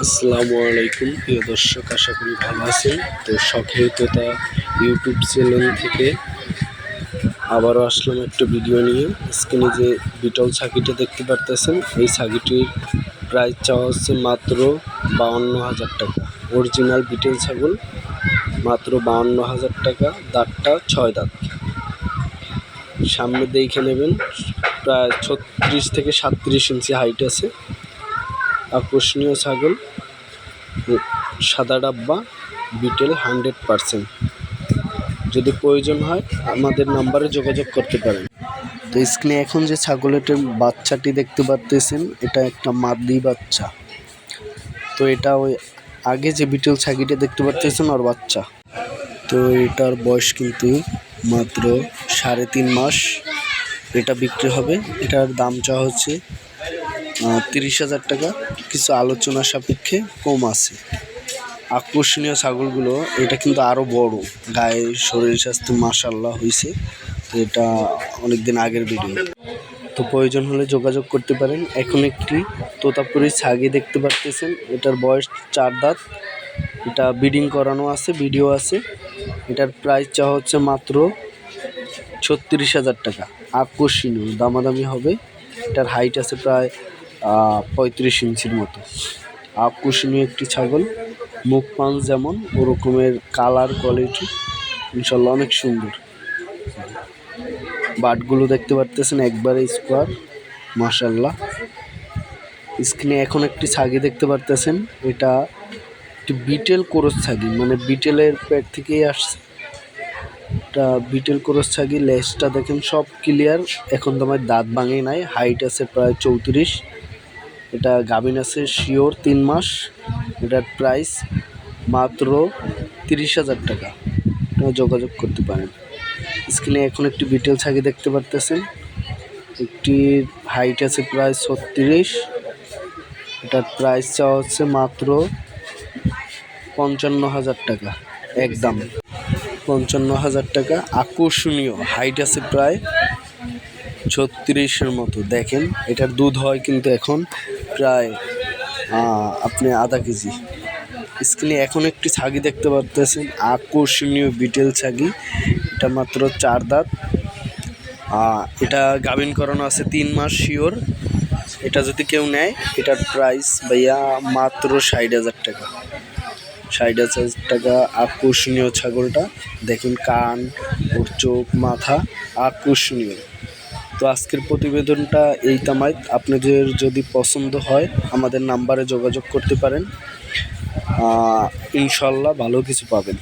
আসসালামু আলাইকুম, প্রিয় দর্শক, আশা করি ভালো আছেন। তো শখের তোতা ইউটিউব চ্যানেল থেকে আবারও আসলাম একটা ভিডিও নিয়ে। স্ক্রিনে যে বিটল ছাগিটা দেখতে পারতেছেন, এই ছাগিটির প্রাইস চাওয়া হচ্ছে মাত্র বাউন্ন হাজার টাকা। অরিজিনাল বিটল ছাগল, মাত্র বাউন্ন হাজার টাকা, দাঁতটা ছয় দাঁত। সামনে দেখে নেবেন, প্রায় ছত্রিশ থেকে সাতত্রিশ ইঞ্চি হাইট আছে। আকর্ষণীয় ছাগল। সাদা ডাব্বা, বিটেল হান্ড্রেড পারসেন্ট। যদি প্রয়োজন হয়, আমাদের নাম্বারে যোগাযোগ করতে পারেন। তো স্ক্রিনে এখন যে ছাগলের বাচ্চাটি দেখতে পারতেছেন, এটা একটা মাদি বাচ্চা। তো এটা ওই আগে যে বিটেল ছাগিটা দেখতে পারতেছেন, ওর বাচ্চা। তো এটার বয়স কিন্তু মাত্র সাড়ে তিন মাস। এটা বিক্রি হবে। এটার দাম চাওয়া হচ্ছে তিরিশ হাজার টাকা। কিছু আলোচনা সাপেক্ষে কম আছে। আকর্ষণীয় ছাগলগুলো, এটা কিন্তু আরও বড়। গায়ে শরীর স্বাস্থ্য মাসাল্লাহ হয়েছে তো এটা অনেক দিন আগের ভিডিও। তো প্রয়োজন হলে যোগাযোগ করতে পারেন। এখন একটি তোতাপুরি ছাগি দেখতে পারতেছেন। এটার বয়স চার দাঁত। এটা বিডিং করানো আছে, ভিডিও আছে। এটার প্রাইস চাওয়া হচ্ছে মাত্র ছত্রিশ হাজার টাকা। আকর্ষণীয়, দামাদামি হবে। এটার হাইট আছে প্রায় পঁয়ত্রিশ ইঞ্চির মতো। আকর্ষণীয় একটি ছাগল, মুখ পাঞ্চ যেমন, ওরকমের কালার কোয়ালিটি ইনশাল্লাহ অনেক সুন্দর। বাটগুলো দেখতে পারতেছেন একবারে স্কোয়ার মাশাল্লাহ স্ক্রিনে এখন একটি ছাগি দেখতে পারতেছেন, এটা একটি বিটেল কোরস ছাগি মানে বিটেলের পেট থেকেই আসছে। এটা বিটেল কোরস ছাগি, লেজটা দেখেন সব ক্লিয়ার, এখন তোমার দাঁত ভাঙে নাই, হাইট আছে প্রায় চৌত্রিশ। এটা গাভিন আছে শিওর তিন মাস। এটার প্রাইস মাত্র তিরিশ হাজার টাকা। যোগাযোগ করতে পারেন। স্ক্রিনে এখন একটি বিটেল ছাগি দেখতে পারতেছেন। একটি হাইট আছে প্রায় ছত্রিশ। এটার প্রাইস চাওয়া হচ্ছে মাত্র পঞ্চান্ন হাজার টাকা, একদম। পঞ্চান্ন হাজার টাকা, আকর্ষণীয়। হাইট আছে প্রায় ছত্রিশের মতো। দেখেন, এটার দুধ হয় কিন্তু এখন প্রায় আপনি আধা কেজি। স্ক্রিনে এখন একটি ছাগি দেখতে পারতেছেন, আকর্ষণীয় বিটেল ছাগি। এটা মাত্র চার দাঁত। এটা গাভিন করানো আছে তিন মাস শিওর এটা যদি কেউ নেয়, এটার প্রাইস ভাইয়া মাত্র ষাট হাজার টাকা। ষাট হাজার টাকা আকর্ষণীয় ছাগলটা। দেখুন কান, ওর চোখ, মাথা আকর্ষণীয়। তো আজকের প্রতিবেদনটা এই তামাই আপনাদের যদি পছন্দ হয়, আমাদের নাম্বারে যোগাযোগ করতে পারেন। ইনশাল্লাহ ভালো কিছু পাবেন।